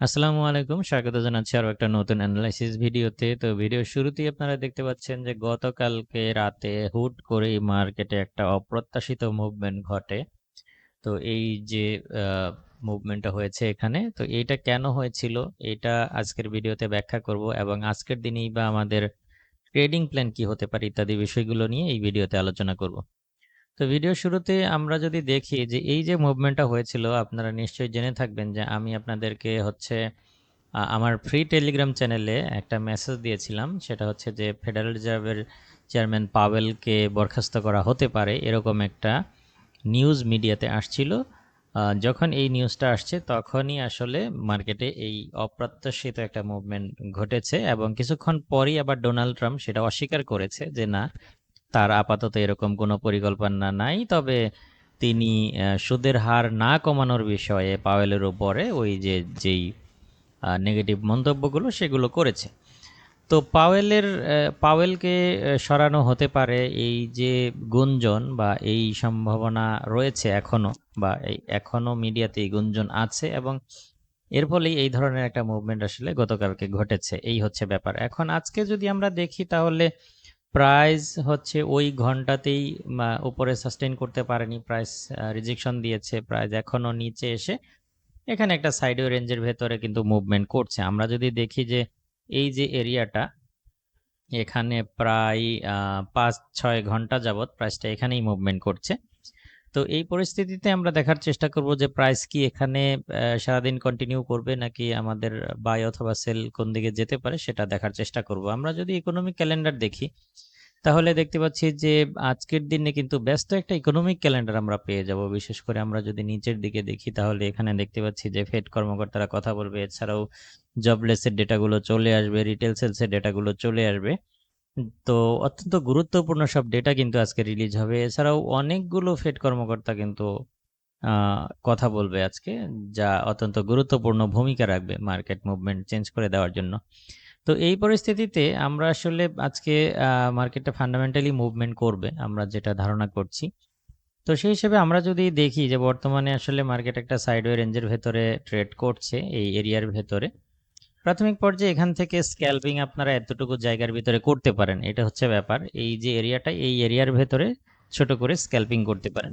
আসসালামু আলাইকুম। স্বাগত জানাচ্ছি আরও একটা নতুন এনালাইসিস ভিডিওতে। তো ভিডিও শুরুতেই আপনারা দেখতে পাচ্ছেন যে গতকালকে রাতে হুট করে মার্কেটে একটা অপ্রত্যাশিত মুভমেন্ট ঘটে। তো এই যে মুভমেন্টটা হয়েছে এখানে, তো এইটা কেন হয়েছিল? এটা আজকের ভিডিওতে ব্যাখ্যা করব এবং আজকের দিনেই বা আমাদের ট্রেডিং প্ল্যান কি হতে পারে ইত্যাদি বিষয়গুলো নিয়ে এই ভিডিওতে আলোচনা করব। তো ভিডিওর শুরুতে আমরা যদি দেখি যে এই যে মুভমেন্টটা হয়েছিল, আপনারা নিশ্চয়ই জেনে থাকবেন যে আমি আপনাদেরকে হচ্ছে আমার ফ্রি টেলিগ্রাম চ্যানেলে একটা মেসেজ দিয়েছিলাম। সেটা হচ্ছে যে ফেডারেল রিজার্ভের চেয়ারম্যান পাওয়েলকে বরখাস্ত করা হতে পারে এরকম একটা নিউজ মিডিয়াতে আসছিল। যখন এই নিউজটা আসছে তখনই আসলে মার্কেটে এই অপ্রত্যাশিত একটা মুভমেন্ট ঘটেছে এবং কিছুক্ষণ পরই আবার ডোনাল্ড ট্রাম্প সেটা অস্বীকার করেছে যে না তার আপাতত এরকম কোনো পরিকল্পনা নাই। তবে তিনি সুদের হার না কমানোর বিষয়ে পাওয়েলের উপরে ওই যে, যেই নেগেটিভ মন্তব্যগুলো সেগুলো করেছে। তো পাওয়েলের পাওয়েলকে সরানো হতে পারে এই যে গুঞ্জন বা এই সম্ভাবনা রয়েছে এখনও বা এই এখনও মিডিয়াতে এই গুঞ্জন আছে এবং এর ফলেই এই ধরনের একটা মুভমেন্ট আসলে গতকালকে ঘটেছে। এই হচ্ছে ব্যাপার। এখন আজকে যদি আমরা দেখি তাহলে প্রাইস হচ্ছে ওই ঘন্টাতেই উপরে সাস্টেন করতে পারেনি। প্রাইস রিজেকশন দিয়েছে। প্রাইস এখনও নিচে এসে এখানে একটা সাইডওয়ে রেঞ্জের ভেতরে কিন্তু মুভমেন্ট করছে। আমরা যদি দেখি যে এই যে এরিয়াটা এখানে প্রায় পাঁচ ছয় ঘণ্টা যাবৎ প্রাইসটা এখানেই মুভমেন্ট করছে। তো এই পরিস্থিতিতে আমরা দেখার চেষ্টা করব যে প্রাইস কি এখানে সারাদিন কন্টিনিউ করবে নাকি আমাদের বাই অথবা সেল কোন দিকে যেতে পারে সেটা দেখার চেষ্টা করব। আমরা যদি ইকোনমিক ক্যালেন্ডার দেখি তাহলে দেখতে পাচ্ছি যে আজকের দিনে কিন্তু ব্যস্ত একটা ইকোনমিক ক্যালেন্ডার আমরা পেয়ে যাব। বিশেষ করে আমরা যদি নিচের দিকে দেখি তাহলে এখানে দেখতে পাচ্ছি যে ফেড কর্মকর্তারা কথা বলবে। এছাড়াও জবলেসের ডেটাগুলো চলে আসবে, রিটেল সেলসের ডেটাগুলো চলে আসবে। তো অত্যন্ত গুরুত্বপূর্ণ সব ডেটা কিন্তু আজকে রিলিজ হবে। এছাড়াও অনেকগুলো ফেড কর্মকর্তা কিন্তু কথা বলবে আজকে, যা অত্যন্ত গুরুত্বপূর্ণ ভূমিকা রাখবে মার্কেট মুভমেন্ট চেঞ্জ করে দেওয়ার জন্য। তো এই পরিস্থিতিতে আমরা আসলে আজকে মার্কেটটা ফান্ডামেন্টালি মুভমেন্ট করবে, আমরা যেটা ধারণা করছি। তো সেই হিসেবে আমরা যদি দেখি যে বর্তমানে আসলে মার্কেট একটা সাইডওয়ে রেঞ্জের ভেতরে ট্রেড করছে, এই এরিয়ার ভেতরে। প্রাথমিক পর্যায়ে এখান থেকে স্ক্যালপিং আপনারা এতটুকু জায়গার ভিতরে করতে পারেন। এটা হচ্ছে ব্যাপার। এই যে এরিয়াটা এই এরিয়ার ভেতরে ছোট করে স্ক্যালপিং করতে পারেন।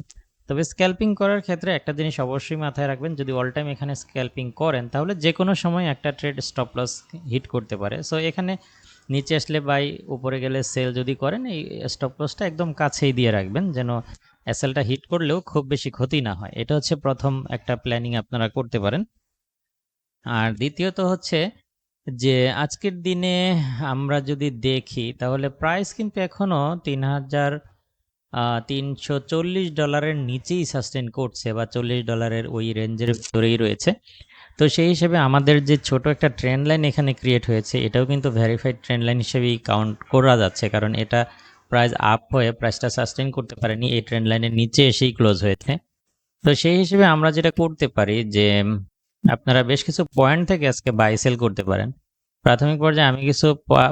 তবে স্ক্যালপিং করার ক্ষেত্রে একটা জিনিস অবশ্যই মাথায় রাখবেন, যদি অল টাইম এখানে স্ক্যালপিং করেন, তাহলে যে কোনো সময় একটা ট্রেড স্টপ লস হিট করতে পারে। সো এখানে নিচে আসলে বাই উপরে গেলে সেল যদি করেন, এই স্টপ লসটা একদম কাছেই দিয়ে রাখবেন, যেন এসএলটা হিট করলেও খুব বেশি ক্ষতি না হয়। এটা হচ্ছে প্রথম একটা প্ল্যানিং আপনারা করতে পারেন। আর দ্বিতীয়ত হচ্ছে যে আজকের দিনে আমরা যদি দেখি, তাহলে প্রাইস কিন্তু এখনও ৩০০০ আ ৩৪০ ডলারের নিচেই সাস্টেইন করছে বা ৪০ ডলারের ওই রেঞ্জের ভিতরেই রয়েছে। তো সেই হিসেবে আমাদের যে ছোট একটা ট্রেন্ড লাইন এখানে ক্রিয়েট হয়েছে, এটাও কিন্তু ভেরিফাইড ট্রেন্ড লাইন হিসেবেই কাউন্ট করা যাচ্ছে। কারণ এটা প্রাইস আপ হয়ে প্রাইসটা সাস্টেইন করতে পারেনি। এই ট্রেন্ড লাইনের নিচে এসেই ক্লোজ হয়েছে। তো সেই হিসেবে আমরা যেটা করতে পারি যে আপনারা বেশ কিছু পয়েন্ট থেকে আজকে বাই সেল করতে পারেন। প্রাথমিক পর্যায়ে আমি কিছু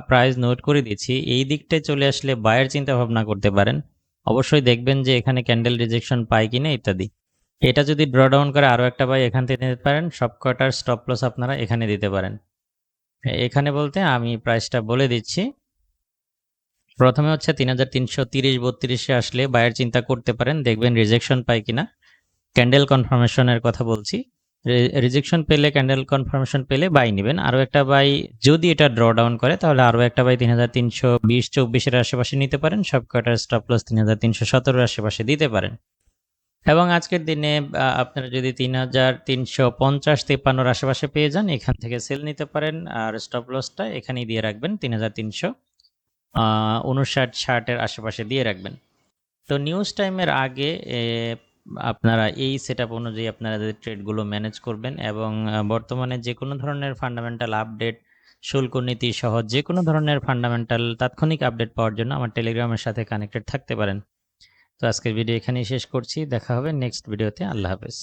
প্রাইস নোট করে দিচ্ছি। এই দিকটায় চলে আসলে বায়ের চিন্তা ভাবনা করতে পারেন। অবশ্যই দেখবেন যে এখানে ক্যান্ডেল রিজেকশন পায় কিনা ইত্যাদি। এটা যদি ড্র ডাউন করে আরও একটা বাই এখান থেকে নিতে পারেন। সবকটার স্টপ লস আপনারা এখানে দিতে পারেন। এখানে বলতে আমি প্রাইসটা বলে দিচ্ছি। প্রথমে হচ্ছে তিন হাজার তিনশো তিরিশ বত্রিশে আসলে বায়ের চিন্তা করতে পারেন। দেখবেন রিজেকশন পায় কিনা। ক্যান্ডেল কনফার্মেশন এর কথা বলছি। রিজেকশন পেলে ক্যান্ডেল কনফার্মেশন পেলে বাই নিবেন। আরও একটা বাই যদি এটা ড্র ডাউন করে, তাহলে আরও একটা বাই ৩৩20-২৪ এর আশেপাশে নিতে পারেন। সবকটার স্টপ লস ৩৩১৭ এর আশেপাশে দিতে পারেন। এবং আজকের দিনে আপনারা যদি ৩৩50-৫৩ এর আশেপাশে পেয়ে যান, এখান থেকে সেল নিতে পারেন। আর স্টপ লসটা এখানেই দিয়ে রাখবেন ৩৩০০ আ ৫৯-৬০ ষাটের আশেপাশে দিয়ে রাখবেন। তো নিউজ টাইমের আগে আপনারা এই সেট আপ অনুযায়ী আপনারা ট্রেডগুলো ম্যানেজ করবেন এবং বর্তমানে যে কোনো ধরনের ফান্ডামেন্টাল আপডেট, শুল্ক নীতি সহ যে কোনো ধরনের ফান্ডামেন্টাল তাৎক্ষণিক আপডেট পাওয়ার জন্য আমার টেলিগ্রামের সাথে কানেক্টেড থাকতে পারেন। তো আজকের ভিডিও এখানেই শেষ করছি। দেখা হবে নেক্সট ভিডিওতে। আল্লাহ হাফেজ।